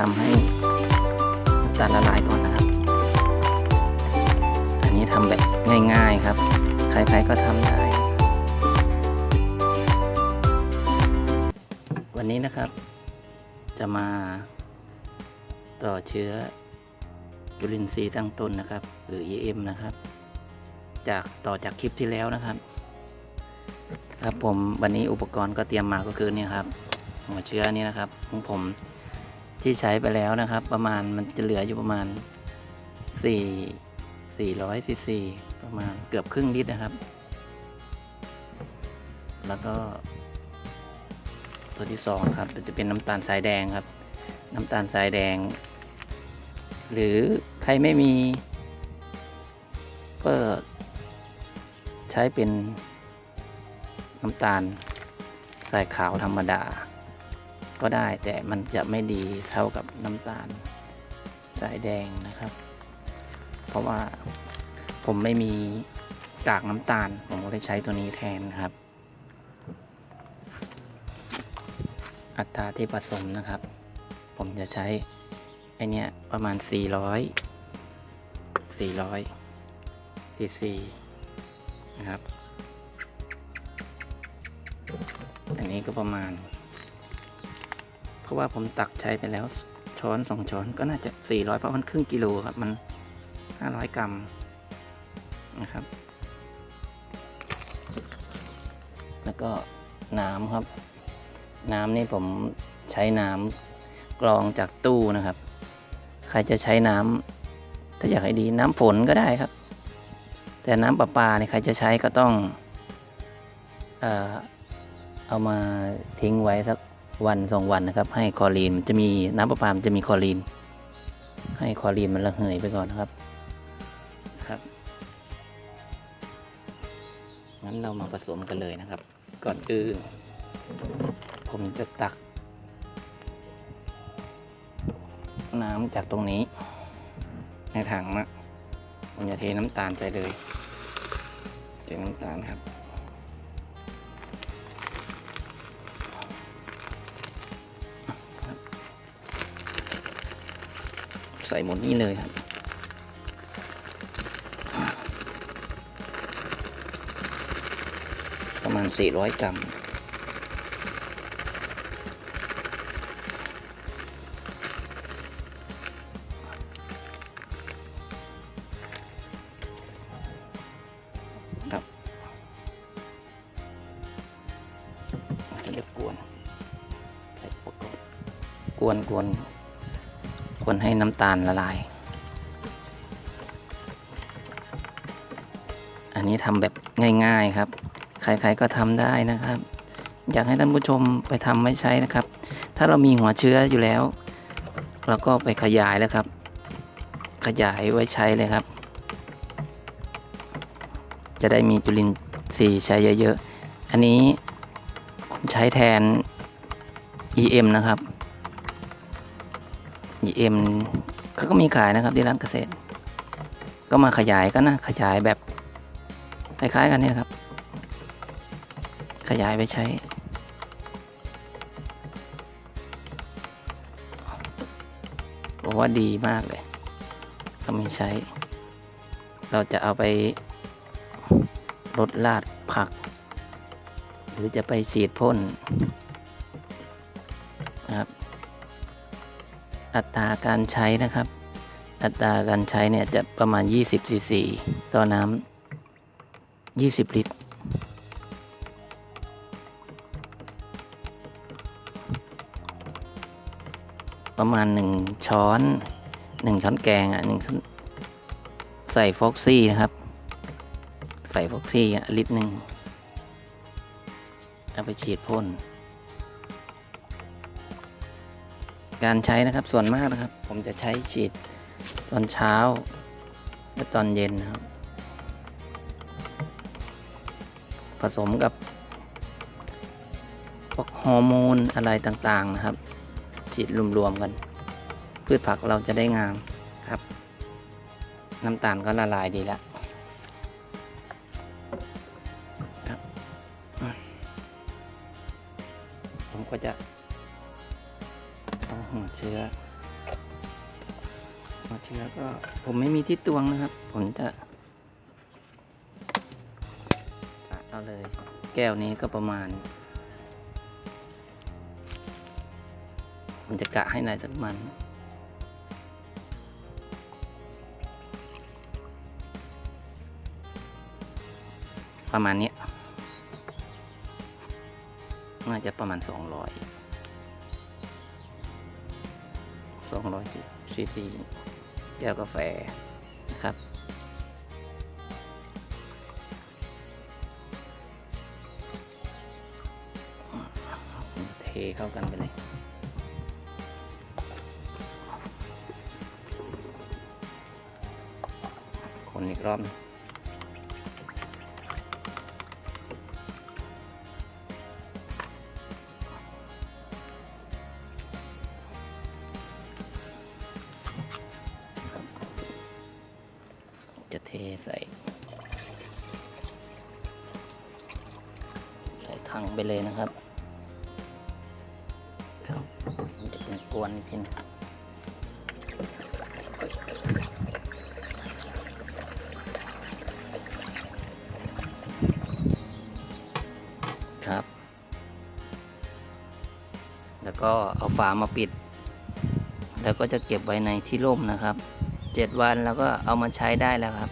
ทำให้น้ำตาลละลายก่อนนะครับ อันนี้ทำแบบง่าย ๆครับ ใครๆก็ทำได้ วันนี้นะครับ จะมาต่อเชื้อจุลินทรีย์ตั้งต้นนะครับ หรือ EM นะครับ จากต่อจากคลิปที่แล้วนะครับ ครับผมวันนี้อุปกรณ์ก็เตรียมมาก็คือเนี่ยครับ หัวเชื้อนี่นะครับของผม ที่ใช้ไปแล้วนะครับ ประมาณมันจะเหลืออยู่ประมาณ 4 400ซีซีประมาณเกือบครึ่งลิตรนะครับ แล้วก็ ตัวที่สองครับจะเป็นน้ำตาลทรายแดงครับ น้ำตาลทรายแดง หรือใครไม่มีก็ใช้เป็นน้ำตาลทรายขาวธรรมดา ก็ได้แต่มันจะไม่ดีเท่ากับน้ำตาลทรายแดงนะครับ เพราะว่าผมไม่มีกากน้ำตาล ผมก็เลยใช้ตัวนี้แทนครับ อัตราที่ผสมนะครับ ผมจะใช้ไอเนี้ยประมาณ 400 400ซีซีนะครับ อันนี้ก็ประมาณ เพราะว่าผมตักใช้ไปแล้วช้อนสองช้อนก็น่าจะ 400 เพราะมันครึ่งกิโลครับ มัน 500 กรัมนะครับ แล้วก็น้ำครับ น้ำนี่ผมใช้น้ำกรองจากตู้นะครับ ใครจะใช้น้ำถ้าอยากให้ดีน้ำฝนก็ได้ครับ แต่น้ำประปาเนี่ยใครจะใช้ก็ต้อง เอ่อเอามาทิ้งไว้สัก วันสองวันนะครับ ให้คอรีนจะมีน้ำประปามจะมีคอรีน ให้คอรีนมันระเหยไปก่อนนะครับครับงั้นเรามาผสมกันเลยนะครับ ก่อนอื่นผมจะตัก น้ำจากตรงนี้ ในถังนะผมจะเทน้ำตาลใส่เลยเทน้ำตาลครับ ใส่หมดนี้เลยครับ ประมาณ 400 กรัมครับเราจะกวน ใส่อุปกรณ์กวนกวน กวนให้น้ำตาลละลาย อันนี้ทำแบบง่ายๆครับ ใครๆก็ทำได้นะครับ อยากให้ท่านผู้ชมไปทำไม่ใช้นะครับ ถ้าเรามีหัวเชื้ออยู่แล้ว เราก็ไปขยายแล้วครับ ขยายไว้ใช้เลยครับ จะได้มีจุลินทรีย์ใช้เยอะๆ อันนี้ใช้แทน EM นะครับ EM เขาก็มีขายนะครับที่ร้านเกษตร ก็มาขยายก็นะขยายแบบคล้ายๆกันนี่ยครับ ขยายไปใช้บอกว่าดีมากเลยก็ไม่ใช้ เราจะเอาไปลดลาดผัก หรือจะไปฉีดพ่นนะครับ อัตราการใช้นะครับ อัตราการใช้เนี่ยจะประมาณ 20ซีซีต่อน้ำ20 ลิตร ประมาณ 1 ช้อน 1 ช้อนแกงอะหนึ่งช้อนใส่ฟอกซี่นะครับ ใส่ฟอกซี่อะลิตรหนึ่งเอาไปฉีดพ่น การใช้นะครับส่วนมากนะครับ ผมจะใช้ฉีดตอนเช้า และตอนเย็นนะครับ ผสมกับพวกฮอร์โมนอะไรต่างๆนะครับ ฉีดรวมๆกัน พืชผักเราจะได้งามครับ น้ำตาลก็ละลายดีแล้วครับผมก็จะ หัวเชื้อ หัวเชื้อก็ผมไม่มีที่ตวงนะครับ ผมจะกะเอาเลย แก้วนี้ก็ประมาณ ผมจะกะให้นายสักมันประมาณนี้ น่าจะประมาณ 200 200ซีซีแก้วกาแฟนะครับ เทเข้ากันไปเลยคนอีกรอบนึง ใส่ใส่ถังไปเลยนะครับครับมันจะเป็นกวนอีกทีหนึงครับ แล้วก็เอาฝามาปิด แล้วก็จะเก็บไว้ในที่ร่มนะครับเจ็ดวันแล้วก็เอามาใช้ได้แล้วครับ